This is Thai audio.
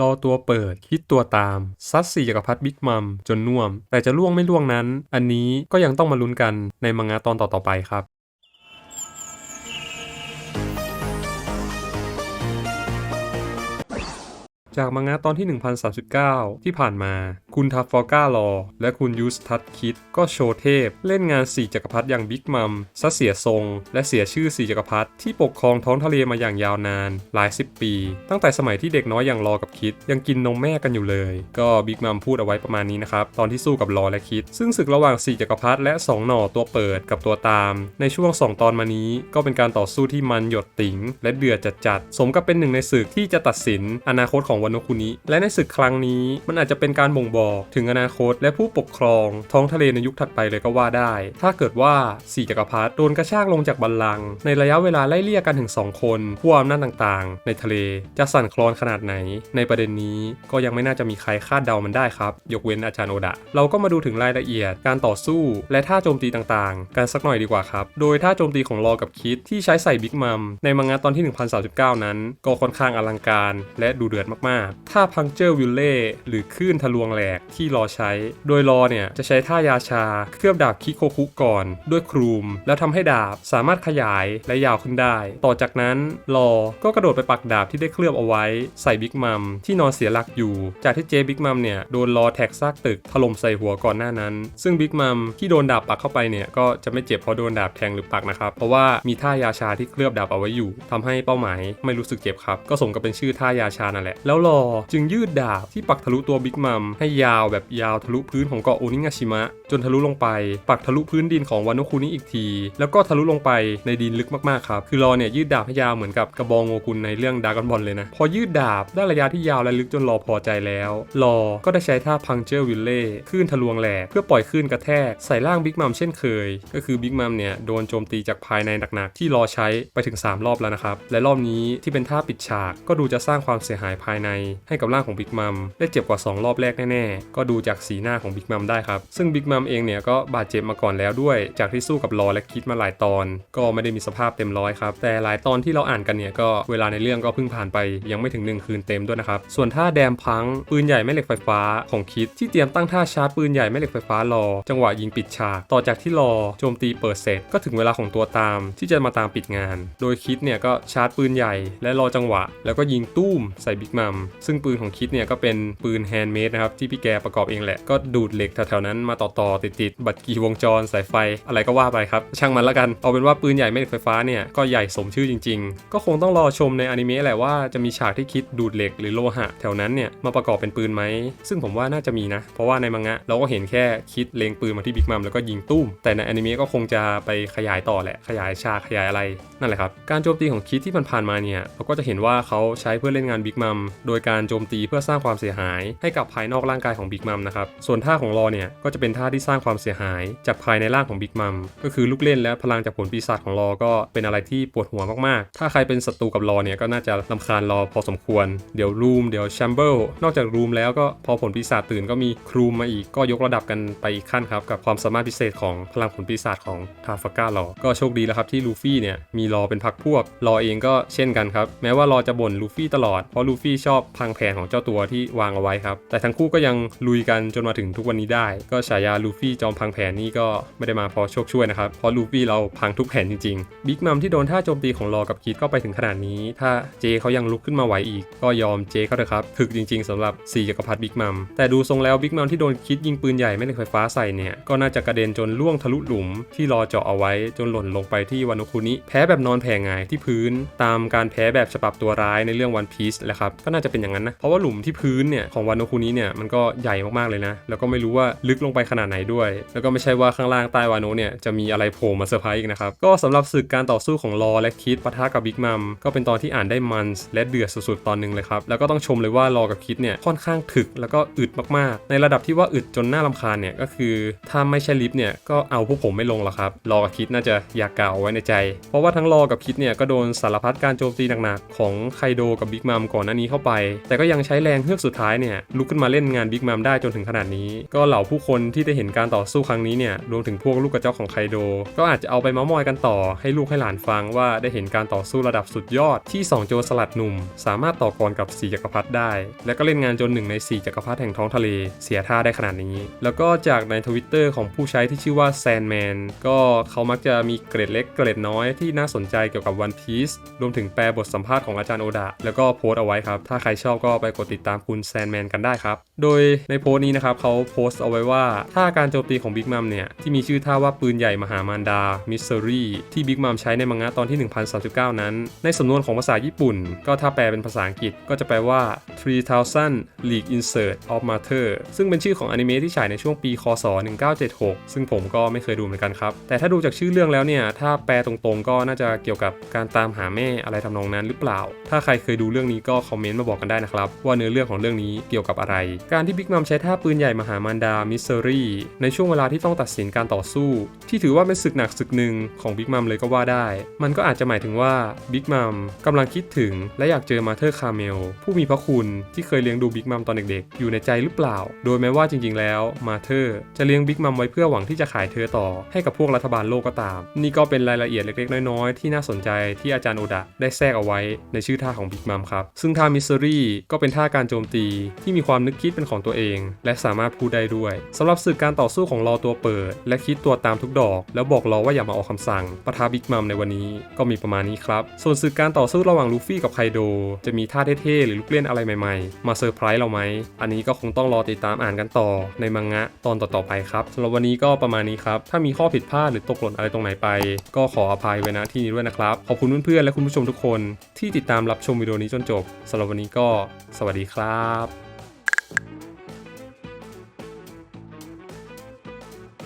รอตัวเปิด คิดตัวตาม ซัดสี่จักรพรรดิบิ๊กมัม จนน่วม แต่จะล่วงไม่ล่วงนั้น อันนี้ก็ยังต้องมาลุ้นกันในมังงะตอนต่อๆไปครับ จากมังงะตอนที่ 1039 ที่ผ่านมา คุณทัฟฟอร์ก้ารอและคุณยูสทัตคิดก็โชว์เทพ เล่นงาน4จักรพรรดิอย่างบิ๊กมัมซะเสียทรง และเสียชื่อ4จักรพรรดิที่ปกครองท้องทะเลมาอย่างยาวนาน หลายสิบปี ตั้งแต่สมัยที่เด็กน้อยอย่างรอกับคิด ยังกินนมแม่กันอยู่เลย ก็บิ๊กมัมพูดเอาไว้ประมาณนี้นะครับ ตอนที่สู้กับรอและคิด ซึ่งศึกระหว่าง4จักรพรรดิและ 2 หน่อตัวเปิดกับตัวตาม ในช่วง 2 ตอนมานี้ก็เป็นการต่อสู้ที่มันหยดติ๋งและเดือดจัดๆสมกับเป็นหนึ่งในศึกที่จะตัดสินอนาคตของวานโนคุนิ และในศึกครั้งนี้มันอาจจะเป็นการบ่งบอกถึงอนาคตและผู้ปกครองท้องทะเลในยุคถัดไปเลยก็ว่าได้ ถ้าเกิดว่าสี่จักรพรรดิโดนกระชากลงจากบัลลังก์ในระยะเวลาไล่เลี่ยกันถึง 2 คนผู้อำนาจต่างๆ ในทะเลจะสั่นคลอนขนาดไหน ในประเด็นนี้ก็ยังไม่น่าจะมีใครคาดเดามันได้ครับ ยกเว้นอาจารย์โอดะ เราก็มาดูถึงรายละเอียด การต่อสู้ และท่าโจมตีต่างๆ กันสักหน่อยดีกว่าครับ โดยท่าโจมตีของรอกับคิดที่ใช้ใส่บิ๊กมัมในมังงะตอนที่ 1039 นั้น ก็ค่อนข้างอลังการ และดูเดือดมากๆท่าพังเจอร์วิลเล่หรือคลื่นทะลวงแหลกที่รอใช้ โดยรอเนี่ยจะใช้ท่ายาชา เคลือบดาบคิโคคุก่อน ด้วยครูม แล้วทำให้ดาบสามารถขยายและยาวขึ้นได้ ต่อจากนั้นรอก็กระโดดไปปักดาบที่ได้เคลือบเอาไว้ ใส่บิ๊กมัมที่นอนเสียหลักอยู่ จากที่เจบิ๊กมัมเนี่ยโดนรอแท็กซากตึกถล่มใส่หัวก่อนหน้านั้น ซึ่งบิ๊กมัมที่โดนดาบปักเข้าไปเนี่ยก็จะไม่เจ็บเพราะโดนดาบแทงหรือปักนะครับ เพราะว่ามีท่ายาชาที่เคลือบดาบเอาไว้อยู่ทำให้เป้าหมายไม่รู้สึกเจ็บครับ ก็สมกับเป็นชื่อท่ายาชานั่นแหละ แล้วรอจึงยืดดาบที่ปักทะลุตัวบิ๊กมัมให้ยาวแบบยาวทะลุพื้นของเกาะโอนิงาชิมะ จนทะลุลงไป ปักทะลุพื้นดินของวานโนคุนิอีกที แล้วก็ทะลุลงไปในดินลึกมากๆครับ คือรอเนี่ยยืดดาบให้ยาวเหมือนกับกระบองโงกุนในเรื่องดากอนบอลเลยนะ พอยืดดาบได้ระยะที่ยาวและลึกจนรอพอใจแล้วรอก็ได้ใช้ท่าพังเจอร์วิลเล่คลื่นทะลวงแหลกเพื่อปล่อยคลื่นกระแทกใส่ร่างบิ๊กมัมเช่นเคย ก็คือบิ๊กมัมเนี่ยโดนโจมตีจากภายในหนักๆที่รอใช้ไปถึง 3 รอบแล้วนะครับและรอบนี้ที่เป็นท่าปิดฉากก็ดูจะสร้างความเสียหายภายในให้กับร่างของบิ๊กมัมได้เจ็บกว่า 2 รอบแรกแน่ๆ ก็ดูจากสีหน้าของบิ๊กมัมได้ครับ ซึ่งบิ๊กมัมเองเนี่ยก็บาดเจ็บมาก่อนแล้วด้วย จากที่สู้กับรอและคิดมาหลายตอน ก็ไม่ได้มีสภาพเต็มร้อยครับ แต่หลายตอนที่เราอ่านกันเนี่ยก็เวลาในเรื่องก็เพิ่งผ่านไปยังไม่ถึง 1 คืนเต็มด้วยนะครับ ส่วนท่าแดมพังปืนใหญ่แม่เหล็กไฟฟ้าของคิดที่เตรียมตั้งท่าชาร์จปืนใหญ่แม่เหล็กไฟฟ้ารอ จังหวะยิงปิดฉาก ต่อจากที่รอโจมตีเปิดเสร็จ ก็ถึงเวลาของตัวตามที่จะมาตามปิดงาน โดยคิดเนี่ยก็ชาร์จปืนใหญ่ และรอจังหวะ แล้วก็ยิงตุ้มใส่บิ๊กมัมซึ่งปืนของคิดเนี่ยก็เป็นปืนแฮนด์เมดนะครับที่พี่แกประกอบเองแหละ ก็ดูดเหล็กแถวๆนั้นมาต่อๆติดๆบัตรกีวงจรสายไฟอะไรก็ว่าไปครับ ช่างมันละกัน เอาเป็นว่าปืนใหญ่แม่เหล็กไฟฟ้าเนี่ยก็ใหญ่สมชื่อจริง ๆ ก็คงต้องรอชมในอนิเมะแหละว่าจะมีฉากที่คิดดูดเหล็กหรือโลหะ แถวนั้นเนี่ยมาประกอบเป็นปืนไหม ซึ่งผมว่าน่าจะมีนะ เพราะว่าในมังงะเราก็เห็นแค่คิดเลงปืนมาที่บิ๊กมัมแล้วก็ยิงตุ้ม แต่ในอนิเมะก็คงจะไปขยายต่อแหละ ขยายฉากขยายอะไร นั่นแหละครับ การโจมตีของคิดที่ผ่านๆมาเนี่ยเราก็จะเห็นว่าเขาใช้เพื่อเล่นงานบิ๊กมัมโดยการโจมตีเพื่อสร้างความเสียหายให้กับภายนอกร่างกายของบิ๊กมัมนะครับ ส่วนท่าของรอเนี่ยก็จะเป็นท่าที่สร้างความเสียหาย จากภายในร่างของบิ๊กมัมก็คือลูกเล่นและพลังจากผลปีศาจของรอก็เป็นอะไรที่ปวดหัวมากๆ ถ้าใครเป็นศัตรูกับรอเนี่ยก็น่าจะลำคาญรอพอสมควร เดี๋ยวรูมเดี๋ยวแชมเบิลนอกจากรูมแล้วก็พอผลปีศาจตื่นก็มีครูมมาอีกก็ยกระดับกันไปอีกขั้นครับกับความสามารถพิเศษของพลังผลปีศาจของทาฟาก้ารอ ก็โชคดีแล้วครับที่ลูฟี่เนี่ยมีรอเป็นพักพวกรอเองก็เช่นกันครับแม้ว่ารอจะบ่นลูฟี่ตลอดเพราะลูฟี่ชอบพังแผนของเจ้าตัวที่วางเอาไว้ครับ แต่ทั้งคู่ก็ยังลุยกันจนมาถึงทุกวันนี้ได้ ก็ฉายาลูฟี่จอมพังแผนนี่ก็ไม่ได้มาเพราะโชคช่วยนะครับ เพราะลูฟี่เราพังทุกแผนจริงๆ บิ๊กมัมที่โดนท่าโจมตีของรอกับคิดก็ไปถึงขนาดนี้ ถ้าเจเขายังลุกขึ้นมาไหวอีก ก็ยอมเจเขาเถอะครับถึกจริง ๆสำหรับ4จักรพรรดิบิ๊กมัม แต่ดูทรงแล้วบิ๊กมัมที่โดนคิดยิงปืนใหญ่แม่เหล็กไฟฟ้าใส่เนี่ย ก็น่าจะกระเด็นจนล่วงทะลุหลุมที่รอเจาะเอาไว้จนหล่นลงไปที่วานุคุนิแพ้แบบนอนแผ่งายที่พื้น ตามการแพ้แบบฉบับตัวร้ายในเรื่องวันพีซแหละครับก็น่าจะเป็นอย่างนั้นนะ เพราะว่าหลุมที่พื้นเนี่ยของวานุคุนิเนี่ยมันก็ใหญ่มากๆเลยนะ แล้วก็ไม่รู้ว่าลึกลงไปขนาดไหนด้วย แล้วก็ไม่ใช่ว่าข้างล่างใต้วานุเนี่ยจะมีอะไรโผล่มาเซอร์ไพรส์อีกนะครับ ก็สำหรับศึกการต่อสู้ของรอและคิดปะทะกับบิ๊กมัมก็เป็นตอนที่อ่านได้มันและเดือดสุดๆตอนหนึ่งเลยครับ แล้วก็ต้องชมเลยว่ารอกับคิดเนี่ยค่อนข้างถึกแล้วก็อึดมากๆ ในระดับที่ว่าอึดจนหน่ารำคาญเนี่ยก็คือถ้าไม่ใช่ลิฟต์เนี่ยก็เอาพวกผมไม่ลงหรอกครับรอกับคิดน่าจะอยากกล่าวไว้ในใจ เพราะว่าทั้งรอกับคิดเนี่ยก็โดนสารพัดการโจมตีหนักๆของไคโดกับบิ๊กมัมก่อนหน้านี้เข้าไปแต่ก็ยังใช้แรงเฮือกสุดท้ายเนี่ยลุกขึ้นมาเล่นงานบิ๊กมัมได้จนถึงขนาดนี้ ก็เหล่าผู้คนที่ได้เห็นการต่อสู้ครั้งนี้เนี่ยรวมถึงพวกลูกกระจอกของไคโด ก็อาจจะเอาไปเมาส์มอยกันต่อ ให้ลูกให้หลานฟังว่าได้เห็นการต่อสู้ระดับสุดยอดที่ 2 โจรสลัดหนุ่ม สามารถต่อกรกับสีจักรพรรดิได้ และก็เล่นงานจนหนึ่งในสี่จักรพรรดิแห่งท้องทะเลเสียท่าได้ขนาดนี้ แล้วก็จากในทวิตเตอร์ของผู้ใช้ที่ชื่อว่าแซนแมนก็เขามักจะมีเกรดเล็กเกรดน้อยที่น่าสนใจเกี่ยวกับ One Piece รวมถึงแปลบทสัมภาษณ์ของอาจารย์โอดะแล้วก็โพสต์เอาไว้ครับถ้ารชอบก็ไปกดติดตามคุณแซนแมนกันได้ครับ โดยในโพสต์นี้นะครับเขาโพสต์เอาไว้ว่าท่าการโจมตีของบิ๊กมัมเนี่ย ที่มีชื่อท่าว่าปืนใหญ่มหามารดา มิสเ e อรี่ที่บิ๊กมัมใช้ในมังงะตอนที่ 1039 นั้น ในสำนวนของภาษาญี่ปุ่น ก็ถ้าแปลเป็นภาษาอังกฤษก็จะแปลว่า 3000 League Insert of Matter ซึ่งเป็นชื่อของอนิเมะที่ฉายในช่วงปีคศ 1976 ซึ่งผมก็ไม่เคยดูเหมือนกันครับ แต่ถ้าดูจากชื่อเรื่องแล้วเนี่ย ถ้าแปลตรงๆ ก็น่าจะเกี่ยวกับการตามหาแม่อะไรทำนองนั้นหรือเปล่า ถ้าใครเคยดูเรื่องนี้ก็คอมเมนต์มาบอกกันได้นะครับ ว่าเนื้อเรื่องของเรื่องนี้เกี่ยวกับอะไร การที่บิ๊กมัมใช้ท่าปืนใหญ่มหามารดามิสเ e อรี่ในช่วงเวลาที่ต้องตัดสินการต่อสู้ ที่ถือว่าเป็นศึกหนักศึกหนึ่งของบิ๊กมัมเลยก็ว่าได้ มันก็อาจจะหมายถึงว่าบิ๊กมัมกำลังคิดถึงและอยากเจอมาเธอร์คาเมลผู้มีพระคุณที่เคยเลี้ยงดูบิ๊กมัมตอนเด็กๆ อยู่ในใจหรือเปล่า โดยแม้ว่าจริงๆ แล้วมาเธอร์จะเลี้ยงบิ๊กมัมไว้เพื่อหวังที่จะขายเธอต่อ ให้กับพวกรัฐบาลโลกก็ตาม นี่ก็เป็นรายละเอียดเล็กๆ น้อยๆ ที่น่าสนใจที่อาจารย์โอดะได้แทรกเอาไว้ในชื่อท่าของบิ๊กมัมครับซึ่งท่ามิสซรี่ก็เป็นท่าการโจมตีที่มีความนึกคิดเป็นของตัวเอง และสามารถพูดได้ด้วยสำหรับศึกการต่อสู้ของรอตัวเปิด และคิดตัวตามทุกดอก แล้วบอกรอว่าอย่ามาออกคำสั่งปะทะบิ๊กมัมในวันนี้ก็มีประมาณนี้ครับ ส่วนศึกการต่อสู้ระหว่างลูฟี่กับไคโด จะมีท่าเท่ๆหรือลูกเล่นอะไรใหม่ๆ มาเซอร์ไพรส์เราไหม อันนี้ก็คงต้องรอติดตามอ่านกันต่อในมังงะตอนต่อๆไปครับสำหรับวันนี้ก็ประมาณนี้ครับ ถ้ามีข้อผิดพลาดหรือตกหล่นอะไรตรงไหนไป ก็ขออภัยไว้ณที่นี้ด้วยนะครับ ขอบคุณเพื่อนๆและคุณผู้ชมทุกคน ที่ติดตามรับชมวิดีโอนี้จนจบสำหรับวันนี้ก็สวัสดีครับ